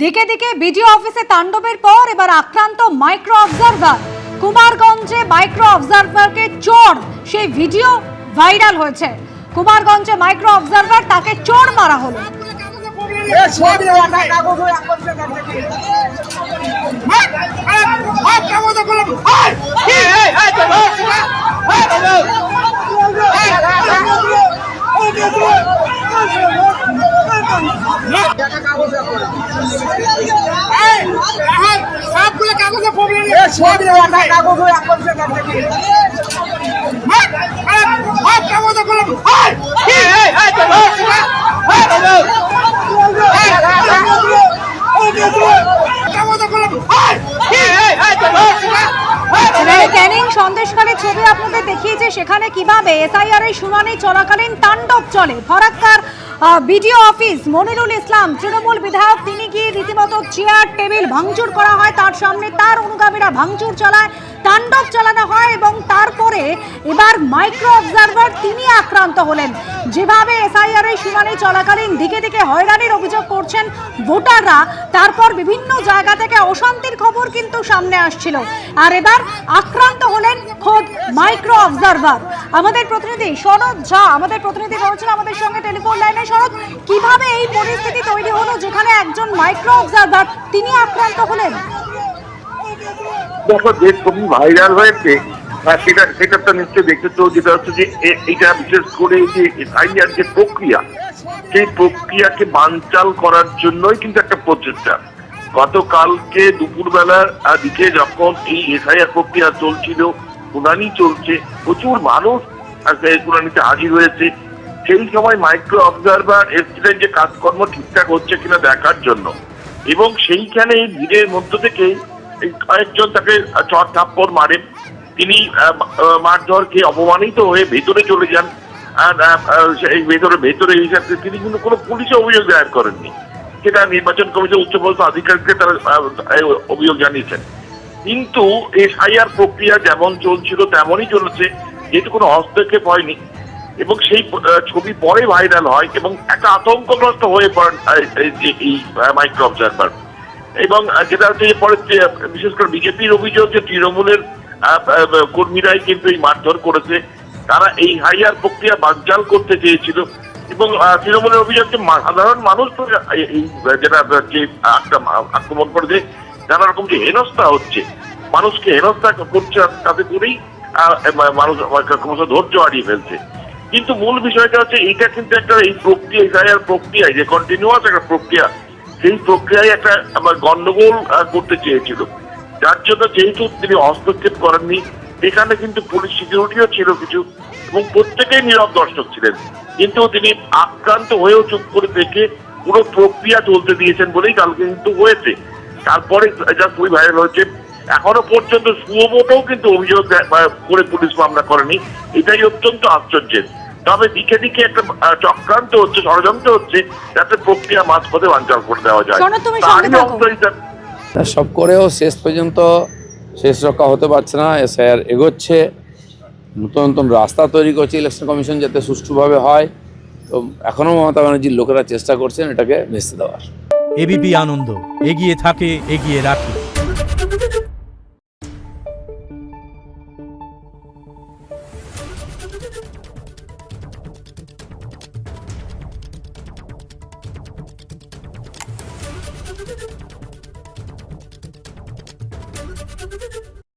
দিকে দিকে বিডিও অফিসে তাণ্ডবের পর এবার আক্রান্ত মাইক্রো অবজারভার কুমারগঞ্জে মাইক্রো অবজারভারকে চোর, সেই ভিডিও ভাইরাল হয়েছে। কুমারগঞ্জে মাইক্রো অবজারভার তাকে চোর মারা হলো। সবগুলো কাগজে প্রবলেম কাগজে প্রবলেম কাগজে প্রবলেম এবারে ক্যানিং সন্দেশখালী ছবি আপনাদের দেখিয়েছে সেখানে কীভাবে এসআইআর এর শুনানি চলাকালীন তাণ্ডব চলে। ফরাক্কার বিডিও অফিস, মনিরুল ইসলাম, তৃণমূল বিধায়ক, তিনি গিয়ে রীতিমতো চেয়ার টেবিল ভাঙচুর করা হয়? তার সামনে তার অনুগামীরা ভাঙচুর চালায়। তাণ্ডব চালানো হয় এবং তারপরে এবার মাইক্রো অবজারভার তিনি আক্রান্ত হলেন। যেভাবে এসআইআর এর শুনানি চলাকালীন দিকে দিকে হয়রানির অভিযোগ করছেন ভোটাররা, তারপর বিভিন্ন জায়গা থেকে অশান্তির খবর কিন্তু সামনে আসছিল। আর এবার আক্রান্ত হলেন খোদ মাইক্রো অবজারভার আমাদের প্রতিনিধি শরৎ ঝা, আমাদের প্রতিনিধি রয়েছেন আমাদের সঙ্গে টেলিফোন লাইনে। শরৎ কীভাবে এই পরিস্থিতি তৈরি হলো যেখানে একজন মাইক্রো অবজারভার তিনি আক্রান্ত হলেন? দেখো, যে ছবি ভাইরাল হয়েছে সেটা সেটা তো নিশ্চয়ই যেটা হচ্ছে যে এটা বিশেষ করে যে যে প্রক্রিয়া, সেই প্রক্রিয়াকে বানচাল করার জন্যই কিন্তু একটা প্রচেষ্টা। গতকালকে দুপুরবেলার দিকে যখন এই এসআইআর প্রক্রিয়া চলছিল, শুনানি চলছে, প্রচুর মানুষ শুনানিতে হাজির হয়েছে। সেই সময় মাইক্রো অবজারভার এসছিলেন যে কাজকর্ম ঠিকঠাক হচ্ছে কিনা দেখার জন্য। এবং সেইখানে ভিড়ের মধ্য থেকে কয়েকজন তাকে চট থাপ্পড় মারেন। তিনি মারধর খেয়ে অপমানিত হয়ে ভেতরে চলে যান। ভেতরে ভেতরে হিসাবে তিনি কিন্তু কোনো পুলিশে অভিযোগ দায়ের করেননি। সেটা নির্বাচন কমিশন উচ্চপদস্থ আধিকারিককে তারা অভিযোগ জানিয়েছেন। কিন্তু এই সাইয়ার প্রক্রিয়া যেমন চলছিল, তেমনই চলেছে। যেহেতু কোনো হস্তক্ষেপ হয়নি এবং সেই ছবি পরে ভাইরাল হয় এবং একটা আতঙ্কগ্রস্ত হয়ে পড়েন এই মাইক্রো অবজারভার। এবং যেটা হচ্ছে যে পরে বিশেষ করে বিজেপির অভিযোগ যে তৃণমূলের কর্মীরাই কিন্তু এই মারধর করেছে, তারা এই হাইয়ার প্রক্রিয়া বানচাল করতে চেয়েছিল এবং তৃণমূলের অভিযোগ যে সাধারণ মানুষ তো এই যেটা যে আক্রম- আক্রমণ করে যে নানা রকম যে হেনস্থা হচ্ছে, মানুষকে হেনস্থা করছে তাতে করেই মানুষ ক্রমশ ধৈর্য হারিয়ে ফেলছে। কিন্তু মূল বিষয়টা হচ্ছে এইটা কিন্তু একটা এই প্রক্রিয়া এসআইআর প্রক্রিয়ায় যে কন্টিনিউয়াস একটা প্রক্রিয়া সেই প্রক্রিয়ায় একটা আমার গন্ডগোল করতে চেয়েছিল। যার জন্য যেহেতু তিনি হস্তক্ষেপ করেননি, এখানে কিন্তু পুলিশ সিকিউরিটিও ছিল কিছু, এবং প্রত্যেকেই নীরব দর্শক ছিলেন। কিন্তু তিনি আক্রান্ত হয়েও চুপ করে দেখে পুরো প্রক্রিয়া চলতে দিয়েছেন বলেই কালকে কিন্তু হয়েছে। তারপরে যা খুবই ভাইরাল হয়েছে। এখনও পর্যন্ত সুমোটেও কিন্তু অভিযোগ করে পুলিশ মামলা করেনি। এটাই অত্যন্ত আশ্চর্যের। তবে দিকে দিকে একটা চক্রান্ত হচ্ছে ষড়যন্ত্র হচ্ছে যাতে প্রক্রিয়া মাঝপথে বাঞ্চাল করে দেওয়া যায়। তা সব করেও শেষ পর্যন্ত শেষ রক্ষা হতে পারছে না এসআইআর এগোচ্ছে। নতুন নতুন রাস্তা তৈরি করছে ইলেকশন কমিশন যাতে সুষ্ঠুভাবে হয়। তো এখনও মমতা ব্যানার্জির লোকেরা চেষ্টা করছেন এটাকে ভেস্তে দেওয়ার। এবিপি আনন্দ এগিয়ে থাকে এগিয়ে রাখে।